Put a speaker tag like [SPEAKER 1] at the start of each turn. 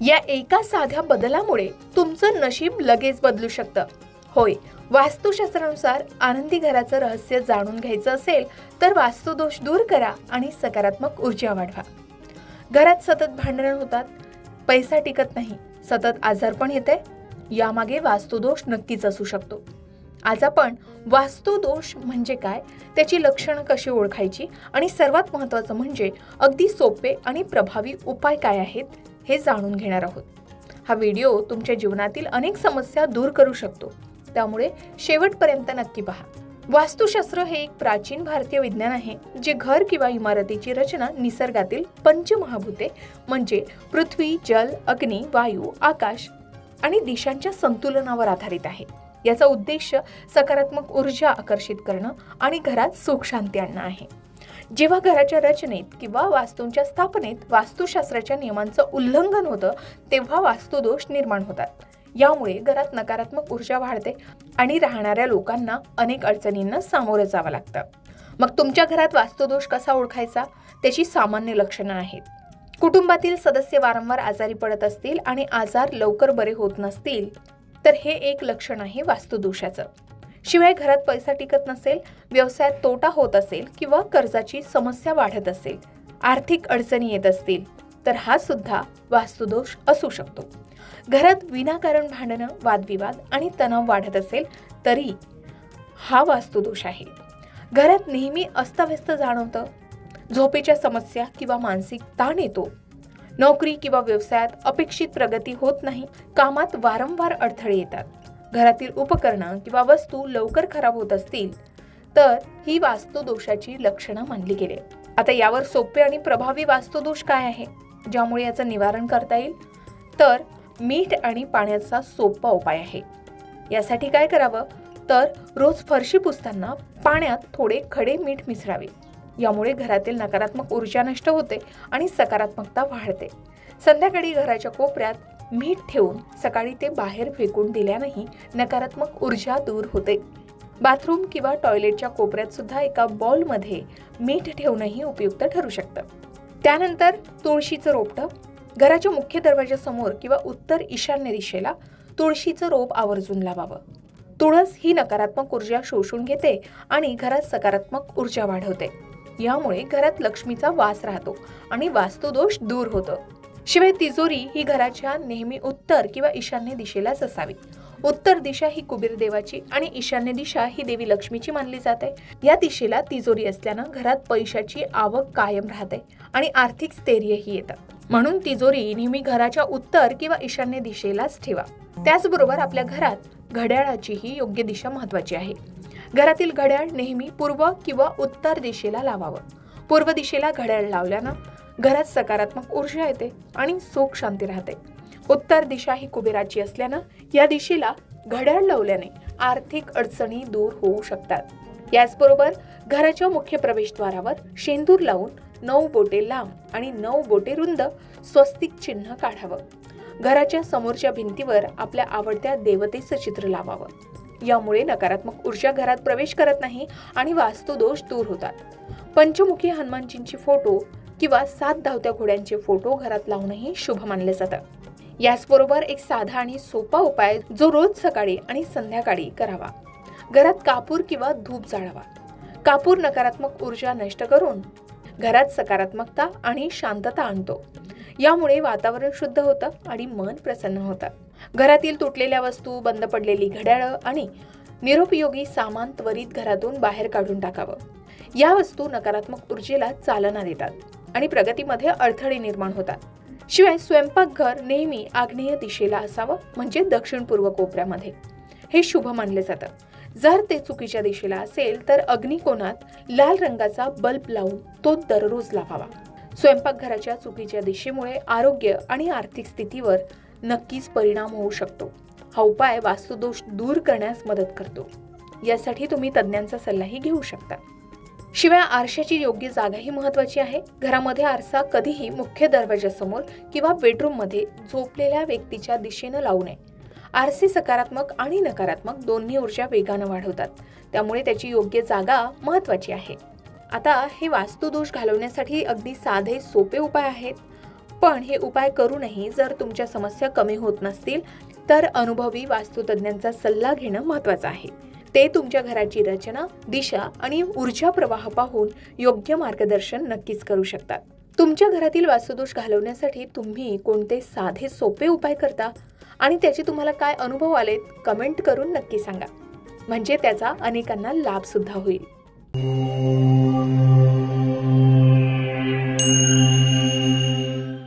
[SPEAKER 1] या एका साध्या बदलामुळे तुमचं नशीब लगेच बदलू शकतं. होय वास्तुशास्त्रानुसार आनंदी घराचं रहस्य जाणून घ्यायचं असेल तर वास्तुदोष दूर करा आणि सकारात्मक ऊर्जा वाढवा. घरात सतत भांडणं होतात. पैसा टिकत नाही. सतत आजार पण येते यामागे वास्तुदोष नक्कीच असू शकतो. आज आपण वास्तुदोष म्हणजे काय त्याची लक्षणं कशी ओळखायची आणि सर्वात महत्त्वाचं म्हणजे अगदी सोपे आणि प्रभावी उपाय काय आहेत हे जाणून घेणार आहोत. हा व्हिडिओ तुमच्या जीवनातील अनेक समस्या दूर करू शकतो. त्यामुळे शेवटपर्यंत नक्की पहा. वास्तुशास्त्र हे एक प्राचीन भारतीय विज्ञान आहे जे घर किंवा इमारतीची रचना निसर्गातील पंचमहाभूते म्हणजे पृथ्वी जल अग्नी वायू आकाश आणि दिशांच्या संतुलनावर आधारित आहे. याचा उद्देश सकारात्मक ऊर्जा आकर्षित करणं आणि घरात सुख शांती आणणं आहे. जेव्हा घराच्या रचनेत किंवा वास्तूंच्या स्थापनेत वास्तुशास्त्राच्या नियमांचं उल्लंघन होतं तेव्हा वास्तुदोष निर्माण होतात. यामुळे घरात नकारात्मक ऊर्जा वाढते आणि राहणाऱ्या लोकांना अनेक अडचणींना सामोरं जावं लागतं. मग तुमच्या घरात वास्तुदोष कसा ओळखायचा? त्याची सामान्य लक्षणं आहेत. कुटुंबातील सदस्य वारंवार आजारी पडत असतील आणि आजार लवकर बरे होत नसतील तर हे एक लक्षण आहे वास्तुदोषाचं. शिवाय घरात पैसा टिकत नसेल व्यवसायात तोटा होत असेल किंवा कर्जाची समस्या वाढत असेल आर्थिक अडचणी येत असतील तर हा सुद्धा वास्तुदोष असू शकतो. घरात विनाकारण भांडणं वादविवाद आणि तणाव वाढत असेल तरी हा वास्तुदोष आहे. घरात नेहमी अस्ताव्यस्त जाणवतं झोपेच्या समस्या किंवा मानसिक ताण येतो. नोकरी किंवा व्यवसायात अपेक्षित प्रगती होत नाही कामात वारंवार अडथळे येतात. घरातील उपकरणं किंवा वस्तू लवकर खराब होत असतील तर ही वास्तुदोषाची लक्षणं मानली गेली. आता यावर सोपे आणि प्रभावी वास्तुदोष काय आहे ज्यामुळे याचं निवारण करता येईल? तर मीठ आणि पाण्याचा सोपा उपाय आहे. यासाठी काय करावं? तर रोज फरशी पुसताना पाण्यात थोडे खडे मीठ मिसळावे. यामुळे घरातील नकारात्मक ऊर्जा नष्ट होते आणि सकारात्मकता वाढते. संध्याकाळी घराच्या कोपऱ्यात मीठ ठेवून सकाळी ते बाहेर फेकून दिल्यानंही नकारात्मक ऊर्जा दूर होते. बाथरूम किंवा टॉयलेटच्या कोपऱ्यात सुद्धा एका बॉलमध्ये मीठ ठेवणंही उपयुक्त ठरू शकतं. त्यानंतर तुळशीचं रोपटं. घराच्या मुख्य दरवाजासमोर किंवा उत्तर ईशान्य दिशेला तुळशीचं रोप आवर्जून लावावं. तुळस ही नकारात्मक ऊर्जा शोषून घेते आणि घरात सकारात्मक ऊर्जा वाढवते. यामुळे घरात लक्ष्मीचा वास राहतो आणि वास्तुदोष दूर होतो. शिवाय तिजोरी ही घराच्या नेहमी उत्तर किंवा ईशान्य दिशेलाच असावी. उत्तर दिशा ही कुबेर देवाची आणि ईशान्य दिशा ही देवी लक्ष्मीची मानली जाते. या दिशेला तिजोरी असल्यानं घरात पैशाची आवक कायम राहते आणि आर्थिक स्थैर्यही येतात. म्हणून तिजोरी नेहमी घराच्या उत्तर किंवा ईशान्य दिशेलाच ठेवा. त्याचबरोबर आपल्या घरात घड्याळाचीही योग्य दिशा महत्वाची आहे. घरातील घड्याळ नेहमी पूर्व किंवा उत्तर दिशेला लावावं. पूर्व दिशेला घड्याळ लावल्यानं घरात सकारात्मक ऊर्जा येते आणि सुख शांती राहते. उत्तर दिशा ही कुबेराची असल्यानं या दिशेला घड्याळ लावल्याने आर्थिक अडचणी दूर होऊ शकतात. याचबरोबर घराच्या मुख्य प्रवेशद्वारावर शेंदूर लावून नऊ बोटे लांब आणि नऊ बोटे रुंद स्वस्तिक चिन्ह काढावं. घराच्या समोरच्या भिंतीवर आपल्या आवडत्या देवतेचं चित्र लावावं. यामुळे नकारात्मक ऊर्जा घरात प्रवेश करत नाही आणि वास्तुदोष दूर होतात. पंचमुखी हनुमानजींची फोटो किंवा सात धावत्या घोड्यांचे फोटो घरात लावणंही शुभ मानले जातं. याचबरोबर एक साधा आणि सोपा उपाय जो रोज सकाळी आणि संध्याकाळी करावा. घरात कापूर किंवा धूप जाळावा. कापूर नकारात्मक ऊर्जा नष्ट करून घरात सकारात्मकता आणि शांतता आणतो. यामुळे वातावरण शुद्ध होतं आणि मन प्रसन्न होतं. घरातील तुटलेल्या वस्तू बंद पडलेली घड्याळं आणि निरुपयोगी सामान त्वरित घरातून बाहेर काढून टाकावं. या वस्तू नकारात्मक ऊर्जेला चालना देतात. आणि प्रगतीमध्ये अडथळे निर्माण होतात. शिवाय स्वयंपाकघर नेहमी आग्नेय दिशेला असावं म्हणजे दक्षिण पूर्व कोपऱ्यामध्ये. हे शुभ मानले जातं. जर ते चुकीच्या दिशेला असेल तर अग्निकोनात लाल रंगाचा बल्ब लावून तो दररोज लावावा. स्वयंपाकघराच्या चुकीच्या दिशेमुळे आरोग्य आणि आर्थिक स्थितीवर नक्कीच परिणाम होऊ शकतो. हा उपाय वास्तुदोष दूर करण्यास मदत करतो. यासाठी तुम्ही तज्ज्ञांचा सल्लाही घेऊ शकता. शिवाय आरशाची योग्य जागाही महत्वाची आहे. घरामध्ये आरसा कधीही मुख्य दरवाजासमोर किंवा बेडरूममध्ये झोपलेल्या व्यक्तीच्या दिशेनं लावू नये. आरसे सकारात्मक आणि नकारात्मक दोन्ही ऊर्जा वेगानं वाढवतात. त्यामुळे त्याची योग्य जागा महत्वाची आहे. आता हे वास्तुदोष घालवण्यासाठी अगदी साधे सोपे उपाय आहेत. पण हे उपाय करूनही जर तुमच्या समस्या कमी होत नसतील तर अनुभवी वास्तुतज्ञांचा सल्ला घेणं महत्त्वाचं आहे. ते तुमच्या घराची रचना दिशा आणि ऊर्जा प्रवाह पाहून योग्य मार्गदर्शन नक्कीच करू शकतात. तुमच्या घरातील वास्तुदोष घालवण्यासाठी तुम्ही कोणते साधे सोपे उपाय करता आणि त्याचे तुम्हाला काय अनुभव आलेत कमेंट करून नक्की सांगा. म्हणजे त्याचा अनेकांना लाभ सुद्धा होईल.